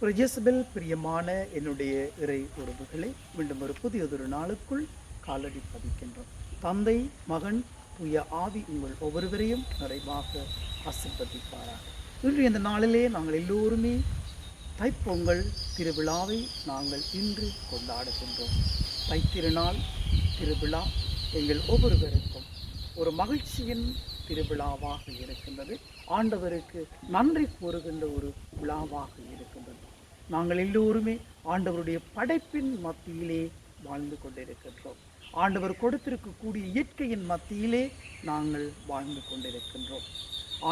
பிரஜசபெல் பிரியமான என்னுடைய இறை உறவுகளை மீண்டும் ஒரு புதியதொரு நாளுக்குள் காலடி பதிக்கின்றோம். தந்தை மகன் புய ஆவி உங்கள் ஒவ்வொருவரையும் நிறைவாக ஆசிர்வதிப்பாராக. இன்று இந்த நாளிலே நாங்கள் எல்லோருமே தைப்பொங்கல் திருவிழாவை நாங்கள் இன்று கொண்டாடுகின்றோம். தைத்திருநாள் திருவிழா எங்கள் ஒவ்வொருவருக்கும் ஒரு மகிழ்ச்சியின் திருவிழாவாக இருக்கின்றது. ஆண்டவருக்கு நன்றி கூறுகின்ற ஒரு விழாவாக இருக்கின்றது. நாங்கள் எல்லோருமே ஆண்டவருடைய படைப்பின் மத்தியிலே வாழ்ந்து கொண்டிருக்கின்றோம். ஆண்டவர் கொடுத்திருக்கக்கூடிய இயற்கையின் மத்தியிலே நாங்கள் வாழ்ந்து கொண்டிருக்கின்றோம்.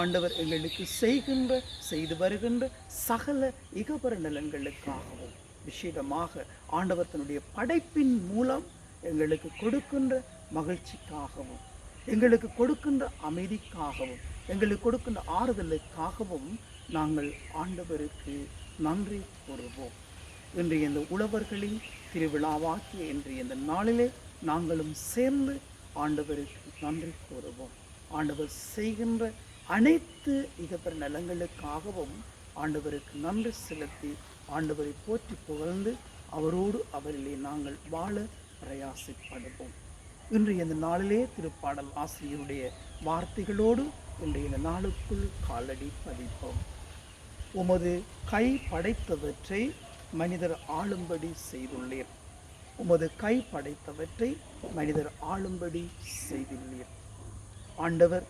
ஆண்டவர் எங்களுக்கு செய்கின்ற செய்து வருகின்ற சகல இகபர நலன்களுக்காகவும் விஷேகமாக ஆண்டவர் தன்னுடைய படைப்பின் மூலம் எங்களுக்கு கொடுக்கின்ற மகிழ்ச்சிக்காகவும் எங்களுக்கு கொடுக்கின்ற அமைதிக்காகவும் எங்களுக்கு கொடுக்கின்ற ஆறுதலுக்காகவும் நாங்கள் ஆண்டவருக்கு நன்றி கூறுவோம். இன்றைய இந்த உழவர்களின் திருவிழாவாக்கிய இன்றைய இந்த நாளிலே நாங்களும் சேர்ந்து ஆண்டவருக்கு நன்றி கூறுவோம். ஆண்டவர் செய்கின்ற அனைத்து இகப்பெற நலங்களுக்காகவும் ஆண்டவருக்கு நன்றி செலுத்தி ஆண்டவரை போற்றி புகழ்ந்து அவரோடு அவரிலே நாங்கள் வாழ பிரயாசப்படுவோம். இன்றைய இந்த நாளிலே திருப்பாடல் ஆசிரியருடைய வார்த்தைகளோடு இன்றைய இந்த நாளுக்குள் காலடி பதிப்போம். உமது கை படைத்தவற்றை மனிதர் ஆளும்படி செய்துள்ளீர். உமது கை படைத்தவற்றை மனிதர் ஆளும்படி செய்துள்ளீர். ஆண்டவர்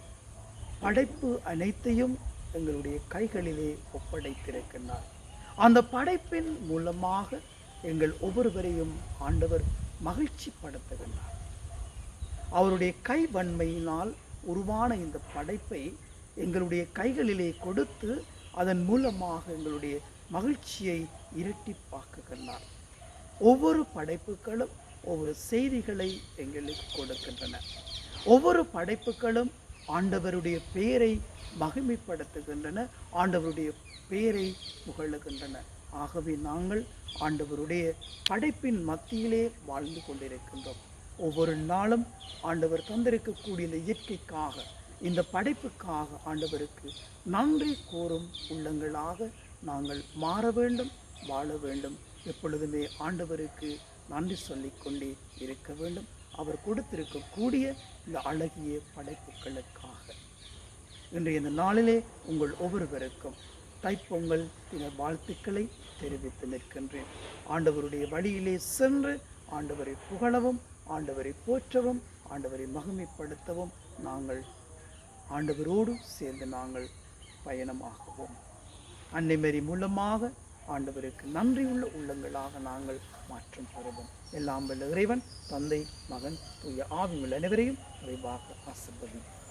படைப்பு அனைத்தையும் எங்களுடைய கைகளிலே ஒப்படைத்திருக்கின்றார். அந்த படைப்பின் மூலமாக எங்கள் ஒவ்வொருவரையும் ஆண்டவர் மகிழ்ச்சிப்படுத்துகின்றார். அவருடைய கைவன்மையினால் உருவான இந்த படைப்பை எங்களுடைய கைகளிலே கொடுத்து அதன் மூலமாக எங்களுடைய மகிழ்ச்சியை இரட்டிப்பாக்குகின்றார் ஒவ்வொரு படைப்புகளும் ஒவ்வொரு செய்திகளை எங்களுக்கு கொடுக்கின்றன. ஒவ்வொரு படைப்புகளும் ஆண்டவருடைய பெயரை மகிமைப்படுத்துகின்றன ஆண்டவருடைய பெயரை புகழுகின்றன. ஆகவே நாங்கள் ஆண்டவருடைய படைப்பின் மத்தியிலே வாழ்ந்து கொண்டிருக்கின்றோம். ஒவ்வொரு நாளும் ஆண்டவர் தந்திருக்கக்கூடிய இந்த இயற்கைக்காக இந்த படைப்புக்காக ஆண்டவருக்கு நன்றி கூறும் உள்ளங்களாக நாங்கள் மாற வேண்டும் வாழ வேண்டும். எப்பொழுதுமே ஆண்டவருக்கு நன்றி சொல்லிக்கொண்டே இருக்க வேண்டும். அவர் கொடுத்திருக்கக்கூடிய இந்த அழகிய படைப்புகளுக்காக. இன்றைய இந்த நாளிலே உங்கள் ஒவ்வொருவருக்கும் தைப்பொங்கல் தின வாழ்த்துக்களை தெரிவித்து நிற்கின்றேன். ஆண்டவருடைய வழியிலே சென்று ஆண்டவரை புகழவும் ஆண்டவரை போற்றவும் ஆண்டவரை மகிமைப்படுத்தவும் நாங்கள் ஆண்டவரோடு சேர்ந்து நாங்கள் பயணமாகவும். அன்னைமரி மூலமாக ஆண்டவருக்கு நன்றியுள்ள உள்ளங்களாக நாங்கள் மாற்றம் பெறுவோம். எல்லாம் வல்ல இறைவன் தந்தை மகன் தூய ஆவியுள்ள அனைவரையும் விரைவாக ஆசிர்வதிப்பார்